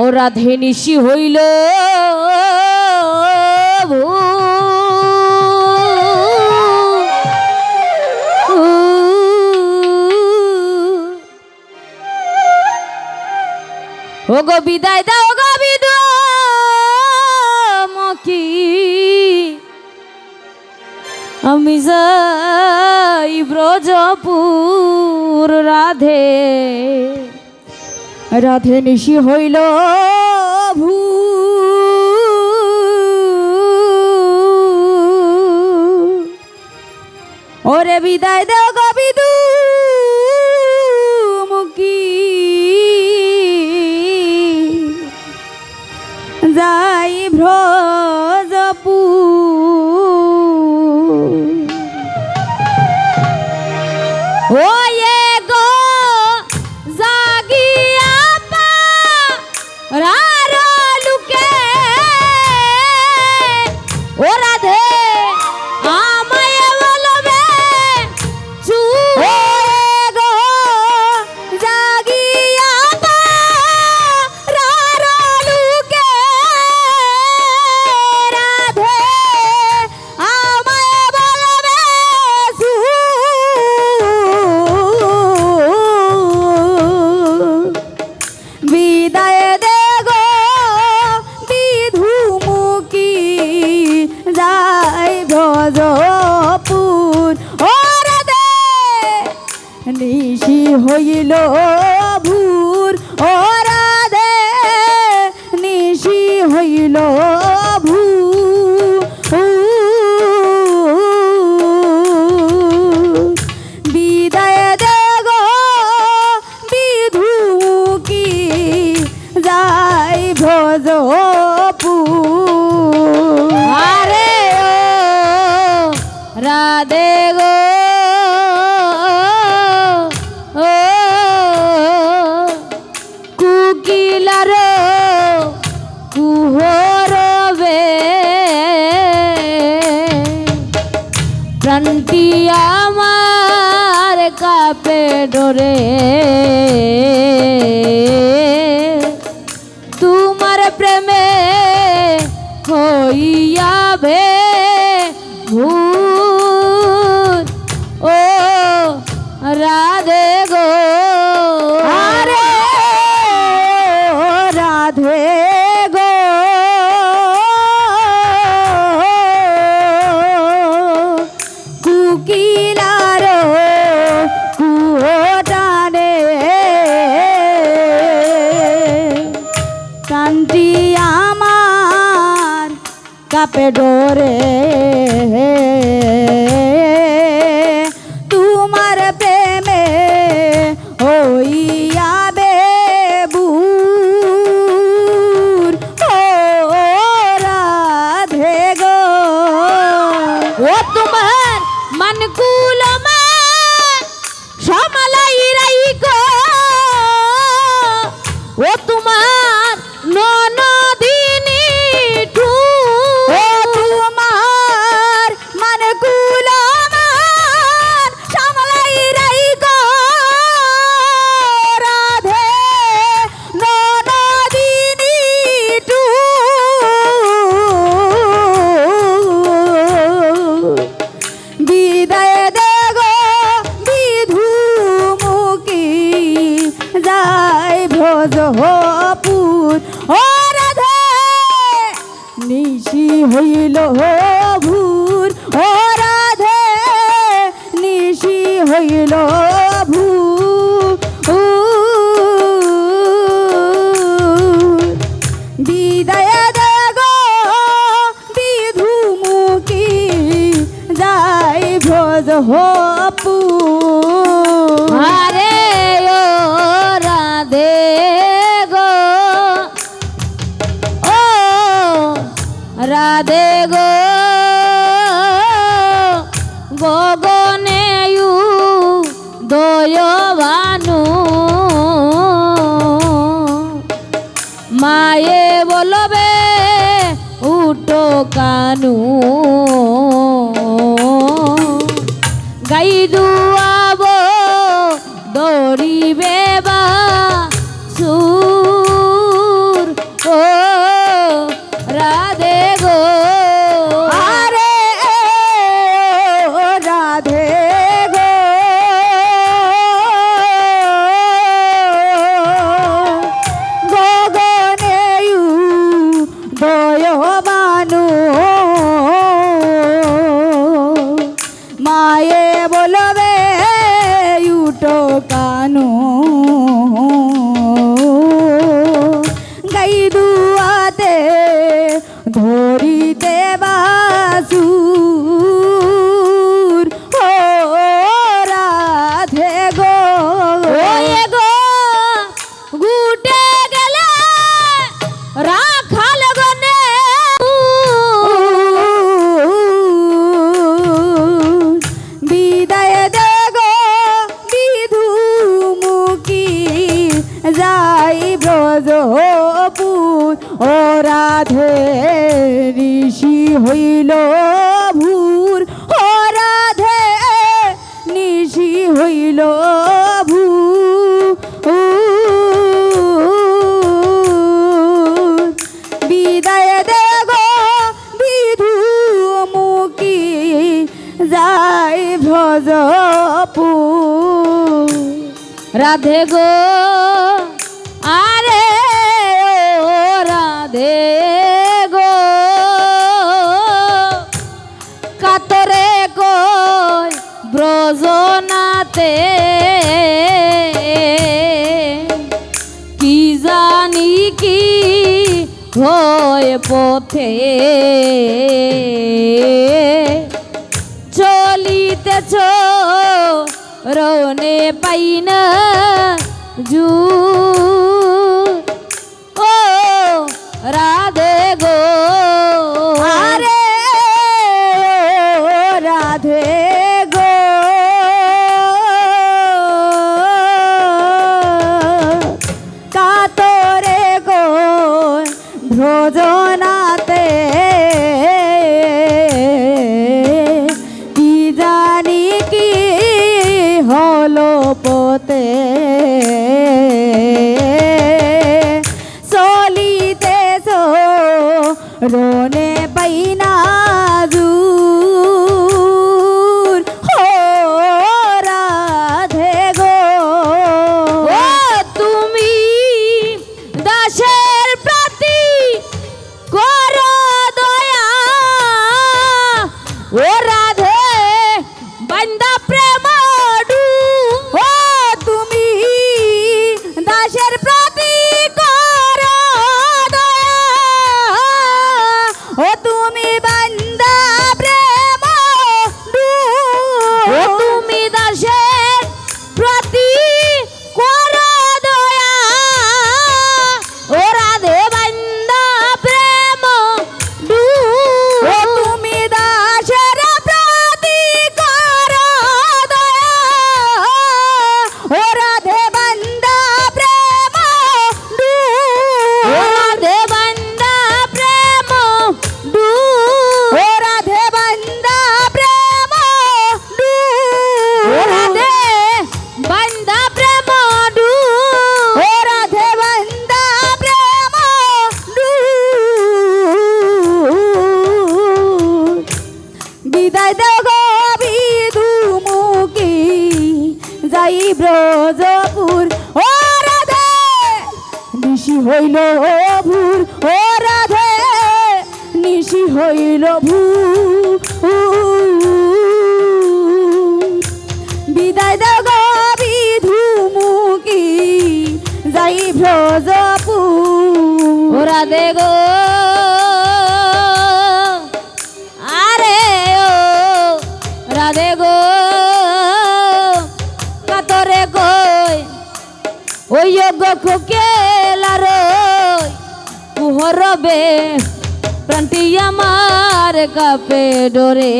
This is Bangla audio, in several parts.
ও রাধে নিশি হইল ও। গো বিদায় দাও গো বিদু আমি যাই ব্রজপুর রাধে। রাধে নিশি হইল ওরে বিদায় দেও গবিদু ভজপু আরে ও রাধে গো। ও কুকিলার কুহরবে প্রান্তি আমার কাপে ডরে। কান্তি আমার কাপে ডোরে। তোমার ভোজপুর ও রাধে নিশি হইল ভূর ও রাধে নিশি হইল রাধে গো। গগনে দয়ানু মায়ে বলবে উটো কানু। ধরিতে বাজু। রাধে ঋষি হইল ভূর। ও রাধে নিশি হইল ভূ বিদায় দেব বিধু মুকি যাই ভজপু রাধে গো পথে চলিতেছ রনে পাই না জু। ও রা রোনে প্রভু বিদায় দেগো বিধুমুখী যাই ভ্রজপু ওরা দেগো আরে, ও রাধে গো। কাতরে কই, ওই যোগ্য খুকেলার কুহরবে প্রাণটি আমার কাপে ডরে।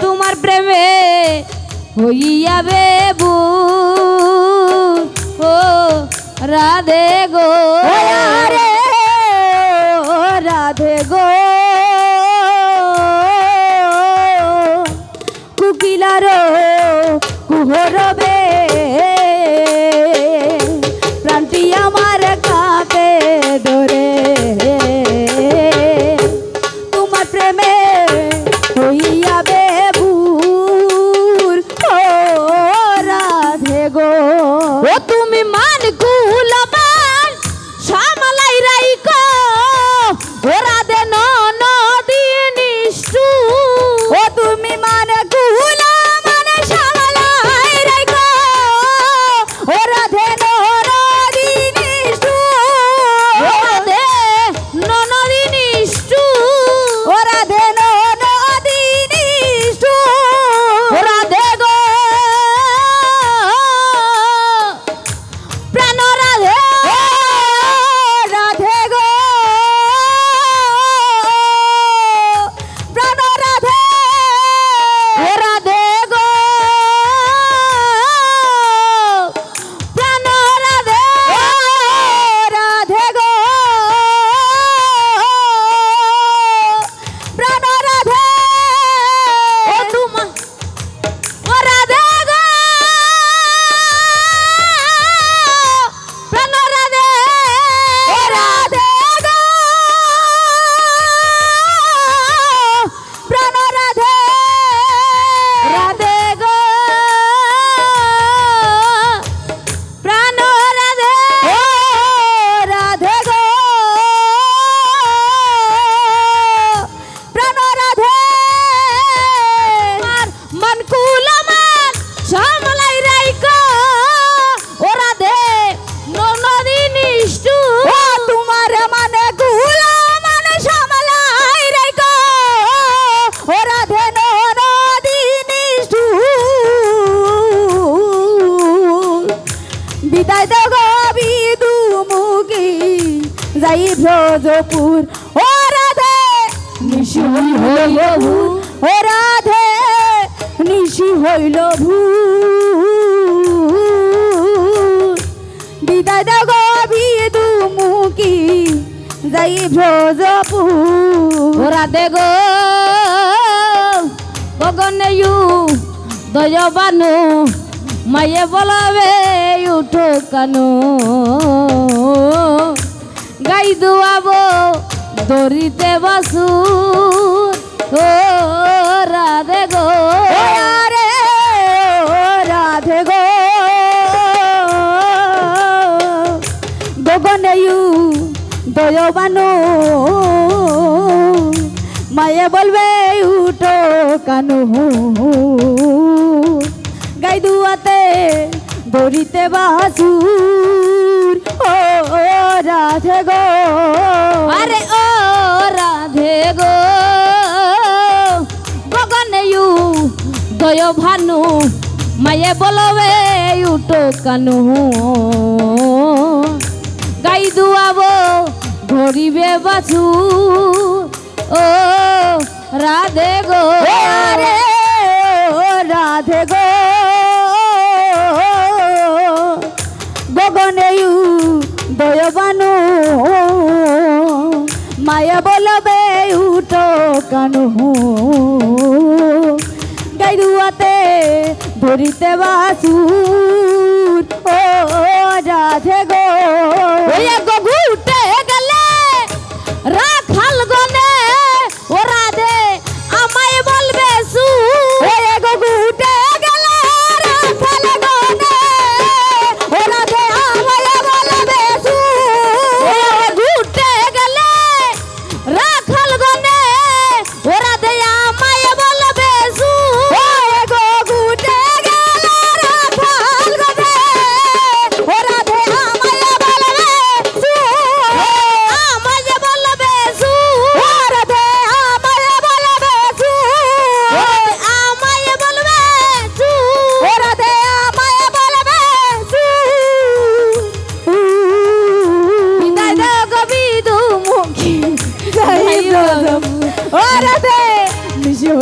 তোমার প্রেমে হইয়াবে বু ও রাধে গো। রে ব্রজপুর ও রাধে, নিশি হইল ভূর ও রাধে, নিশি হইল ভূর বিদায় দাও গো বিদু মুখী যাই ব্রজপুর ওরা দেগো গগনেয়ু দয়বানু, মায়ে বলাবে, উঠো কানু। গাই দুয়াবো দরিতে বাসু ও রাধে গো। আরে ও রাধে গো। গগনেয়ু দয়বানো। মায়ে বলবে উঠো কানু। গাই দুয়াতে দড়িতে বাসুর। রাধে গো। আরে ও রাধে গো। গগনেয়ু দয় ভানু মায়ে বলবে উঠো কানু। গাই দুয়াব ধরিবে বাছু। ও রাধে গো। আরে রাধে গো। মায়া বলবে উঠো কানু। গাইরুয়াতে ধরিতে বাসুর। ও রাধে গো। গো।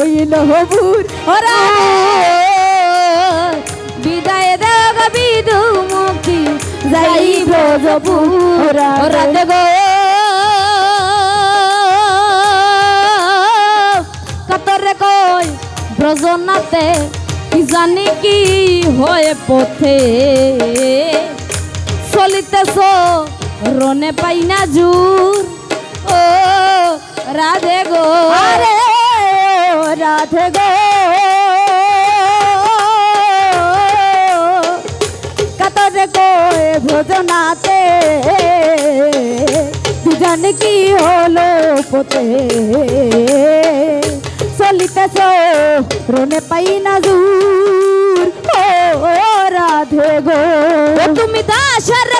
হইল হবুর ওরা বিদায় দাও কবিদু মুখী যাই ব্রজপুর ওরা ওরা দে দেগো কাতরে কই ব্রজনাতে কি জানি কি হয়ে পথে। চলিতেছ রনে পাই না জুর। ও রাধে গো। আরে রাধে গো। কাতরে কয়ে ভোজনাতে দুজন কি হলো পোতে? চলিতেছ, রনে পাই না জুর। ও রাধে গো। তুমি দাসের